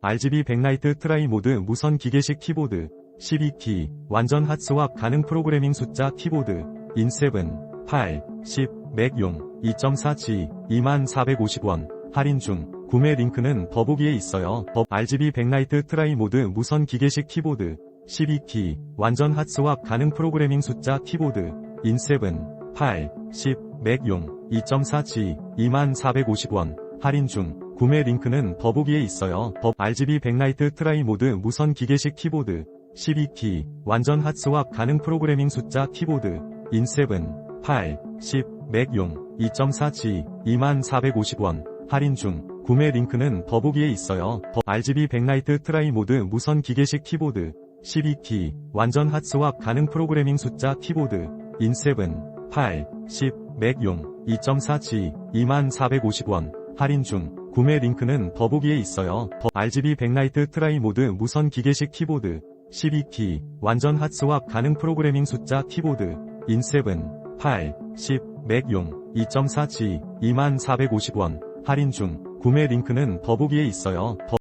RGB 백라이트 트라이 모드 무선 기계식 키보드 12키 완전 핫스왑 가능 프로그래밍 숫자 키보드 인7 8 10 맥용 2.4G 2450원 할인 중 구매 링크는 더보기에 있어요. 더 RGB 백라이트 트라이 모드 무선 기계식 키보드 12키 완전 핫스왑 가능 프로그래밍 숫자 키보드 인7 8 10 맥용 2.4G 2450원 할인 중 구매 링크는 더보기에 있어요. 더 RGB 백라이트 트라이 모드 무선 기계식 키보드 12키 완전 핫스왑 가능 프로그래밍 숫자 키보드 인7 8 10 맥용 2.4G 2450원 할인 중 구매 링크는 더보기에 있어요. 더 RGB 백라이트 트라이 모드 무선 기계식 키보드 12키 완전 핫스왑 가능 프로그래밍 숫자 키보드 인7 8 10 맥용 2.4G 2450원 할인 중 구매 링크는 더보기에 있어요. 더 RGB 백라이트 트라이 모드 무선 기계식 키보드 12키 완전 핫스왑 가능 프로그래밍 숫자 키보드 인7 8 10 맥용 2.4G 2450원 할인 중 구매 링크는 더보기에 있어요. 더